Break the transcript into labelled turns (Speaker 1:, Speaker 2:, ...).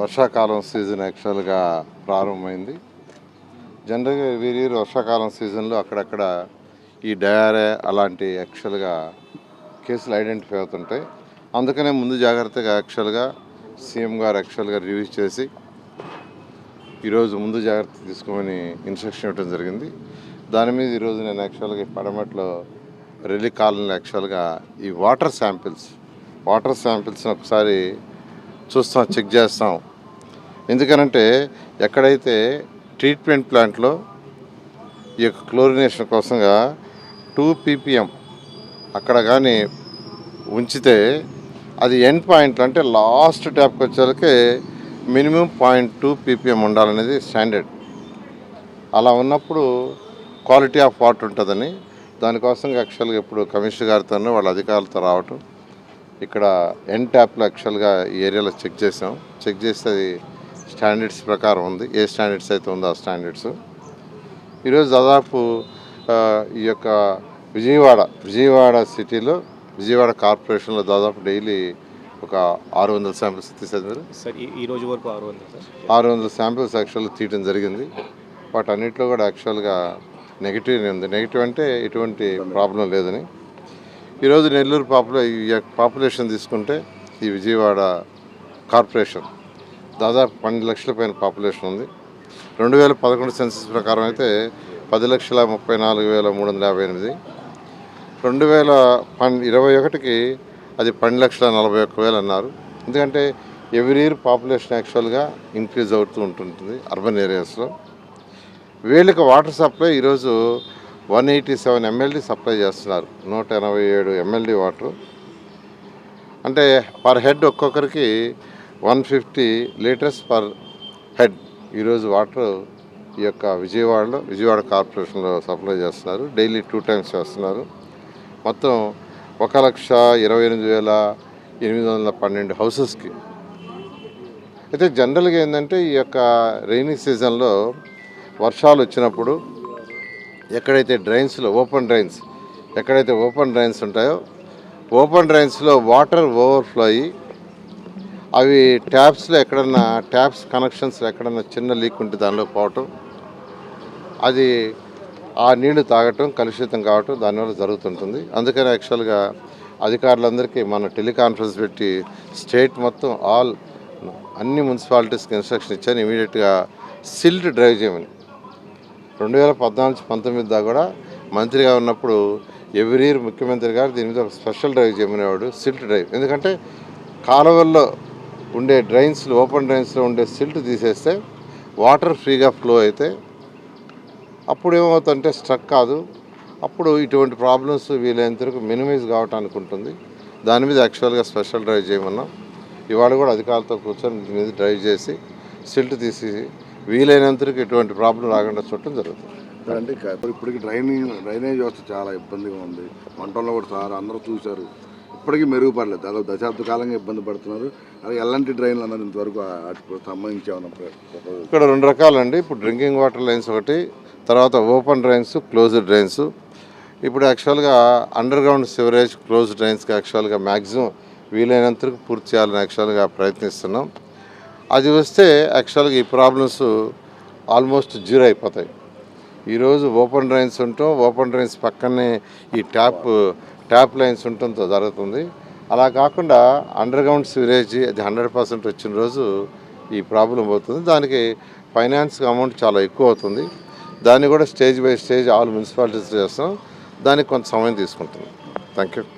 Speaker 1: వర్షాకాలం సీజన్ యాక్చువల్గా ప్రారంభమైంది. జనరల్గా వీరి వర్షాకాలం సీజన్లో అక్కడక్కడ ఈ డయారే అలాంటి యాక్చువల్గా కేసులు ఐడెంటిఫై అవుతుంటాయి. అందుకనే ముందు జాగ్రత్తగా యాక్చువల్గా సీఎం గారు యాక్చువల్గా రివ్యూ చేసి ఈరోజు ముందు జాగ్రత్త తీసుకోమని ఇన్స్ట్రక్షన్ ఇవ్వడం జరిగింది. దాని మీద ఈరోజు నేను యాక్చువల్గా ఈ పడమట్లో రెల్లి కాలనీలో యాక్చువల్గా ఈ వాటర్ శాంపిల్స్ వాటర్ శాంపిల్స్ని ఒకసారి చూస్తాం చెక్ చేస్తాం. ఎందుకనంటే ఎక్కడైతే ట్రీట్మెంట్ ప్లాంట్లో ఈ యొక్క క్లోరినేషన్ కోసంగా టూ పీపీఎం అక్కడ కానీ ఉంచితే అది ఎండ్ పాయింట్లు అంటే లాస్ట్ ట్యాప్కి వచ్చేసరికి మినిమం పాయింట్ టూ పీపీఎం ఉండాలనేది స్టాండర్డ్. అలా ఉన్నప్పుడు క్వాలిటీ ఆఫ్ వాటర్ ఉంటుందని దానికోసం యాక్చువల్గా ఇప్పుడు కమిషనర్ గారితో వాళ్ళ అధికారులతో రావటం ఇక్కడ ఎన్ ట్యాప్లో యాక్చువల్గా ఈ ఏరియాలో చెక్ చేసాం. చెక్ చేస్తే అది స్టాండర్డ్స్ ప్రకారం ఉంది. ఏ స్టాండర్డ్స్ అయితే ఉందో ఆ స్టాండర్డ్స్ ఈరోజు దాదాపు ఈ యొక్క విజయవాడ విజయవాడ సిటీలో విజయవాడ కార్పొరేషన్లో దాదాపు డైలీ ఒక ఆరు వందల శాంపిల్స్ తీసేది మీరు.
Speaker 2: ఈ రోజు వరకు ఆరు వందలు సార్.
Speaker 1: ఆరు వందల శాంపిల్స్ యాక్చువల్గా తీయడం జరిగింది. వాటన్నిటిలో కూడా యాక్చువల్గా నెగిటివ్ ఉంది. నెగిటివ్ అంటే ఎటువంటి ప్రాబ్లం లేదని. ఈరోజు నెల్లూరు పాపులే ఈ యొక్క పాపులేషన్ తీసుకుంటే ఈ విజయవాడ కార్పొరేషన్ దాదాపు పన్నెండు లక్షల పైన పాపులేషన్ ఉంది. రెండు వేల పదకొండు సెన్సస్ ప్రకారం అయితే పది లక్షల ముప్పై నాలుగు వేల మూడు వందల యాభై ఎనిమిది. రెండు వేల పన్ ఇరవై ఒకటికి అది పన్నెండు లక్షల నలభై ఒక్క వేలు అన్నారు. ఎందుకంటే ఎవ్రీ ఇయర్ పాపులేషన్ యాక్చువల్గా ఇంక్రీజ్ అవుతూ ఉంటుంటుంది అర్బన్ ఏరియాస్లో. వీళ్ళకి వాటర్ సప్లై ఈరోజు one eighty seven MLD supply చేస్తున్నారు. నూట ఎనభై ఏడు ఎంఎల్డీ వాటర్. అంటే పర్ హెడ్ ఒక్కొక్కరికి one fifty litres per head. ఈరోజు వాటర్ ఈ యొక్క విజయవాడలో విజయవాడ కార్పొరేషన్లో సప్లై చేస్తున్నారు. డైలీ టూ టైమ్స్ చేస్తున్నారు. మొత్తం ఒక లక్ష ఇరవై ఎనిమిది వేల ఎనిమిది వందల పన్నెండు హౌసెస్కి. అయితే జనరల్గా ఏంటంటే ఈ యొక్క రైనీ సీజన్లో వర్షాలు వచ్చినప్పుడు ఎక్కడైతే డ్రైన్స్లో ఓపెన్ డ్రైన్స్ ఎక్కడైతే ఓపెన్ డ్రైన్స్ ఉంటాయో ఓపెన్ డ్రైన్స్లో వాటర్ ఓవర్ఫ్లో అయ్యి అవి ట్యాప్స్లో ఎక్కడన్నా ట్యాప్స్ కనెక్షన్స్లో ఎక్కడన్నా చిన్న లీక్ ఉంటే దానిలో పోవటం అది ఆ నీళ్ళు తాగటం కలుషితం కావటం దానివల్ల జరుగుతుంటుంది. అందుకని యాక్చువల్గా అధికారులందరికీ మన టెలికాన్ఫరెన్స్ పెట్టి స్టేట్ మొత్తం ఆల్ అన్ని మున్సిపాలిటీస్కి ఇన్స్ట్రక్షన్ ఇచ్చాను. ఇమీడియట్గా సిల్ట్ డ్రైవ్ చేయమని. రెండు వేల పద్నాలుగు పంతొమ్మిది దాకా కూడా మంత్రిగా ఉన్నప్పుడు ఎవ్రీ ఇయర్ ముఖ్యమంత్రి గారు దీని మీద ఒక స్పెషల్ డ్రైవ్ చేయమనేవాడు సిల్ట్ డ్రైవ్. ఎందుకంటే కాలువల్లో ఉండే డ్రైన్స్లు ఓపెన్ డ్రైన్స్లో ఉండే సిల్ట్ తీసేస్తే వాటర్ ఫ్రీగా ఫ్లో అయితే అప్పుడు ఏమవుతుందంటే స్ట్రక్ కాదు. అప్పుడు ఇటువంటి ప్రాబ్లమ్స్ వీలైనంతవరకు మినిమైజ్ కావటానికి ఉంటుంది. దాని మీద యాక్చువల్గా స్పెషల్ డ్రైవ్ చేయమన్నాం. ఇవాళ కూడా అధికారులతో కూర్చొని దీని మీద డ్రైవ్ చేసి సిల్ట్ తీసి వీలైనంత వరకు ఎటువంటి ప్రాబ్లం రాకుండా చూడటం జరుగుతుంది.
Speaker 3: అంటే ఇప్పటికి డ్రైనింగ్ డ్రైనేజ్ వ్యవస్థ చాలా ఇబ్బందిగా ఉంది. మంటల్లో కూడా సార్ అందరూ చూశారు. ఇప్పటికీ మెరుగుపడలేదు. దాదాపు దశాబ్ద కాలంగా ఇబ్బంది పడుతున్నారు. అలాగే ఎలాంటి డ్రైన్లు అన్నది ఇంతవరకు సంబంధించి
Speaker 1: ఇక్కడ రెండు రకాలండి. ఇప్పుడు డ్రింకింగ్ వాటర్ లైన్స్ ఒకటి తర్వాత ఓపెన్ డ్రైన్స్ క్లోజ్డ్ డ్రైన్స్. ఇప్పుడు యాక్చువల్గా అండర్ గ్రౌండ్ సివరేజ్ క్లోజ్ డ్రైన్స్కి యాక్చువల్గా మ్యాక్సిమం వీలైనంత వరకు పూర్తి చేయాలని యాక్చువల్గా ప్రయత్నిస్తున్నాం. అది వస్తే యాక్చువల్గా ఈ ప్రాబ్లమ్స్ ఆల్మోస్ట్ జీరో అయిపోతాయి. ఈరోజు ఓపెన్ డ్రైన్స్ ఉంటాం ఓపెన్ డ్రైన్స్ పక్కనే ఈ ట్యాప్ ట్యాప్ లైన్స్ ఉండటంతో జరుగుతుంది. అలా కాకుండా అండర్ గ్రౌండ్ సివరేజ్ అది హండ్రెడ్ పర్సెంట్ వచ్చిన రోజు ఈ ప్రాబ్లం అవుతుంది. దానికి ఫైనాన్స్ అమౌంట్ చాలా ఎక్కువ అవుతుంది. దాన్ని కూడా stage by stage all municipalities చేస్తాం. దానికి కొంత సమయం తీసుకుంటుంది థ్యాంక్ యూ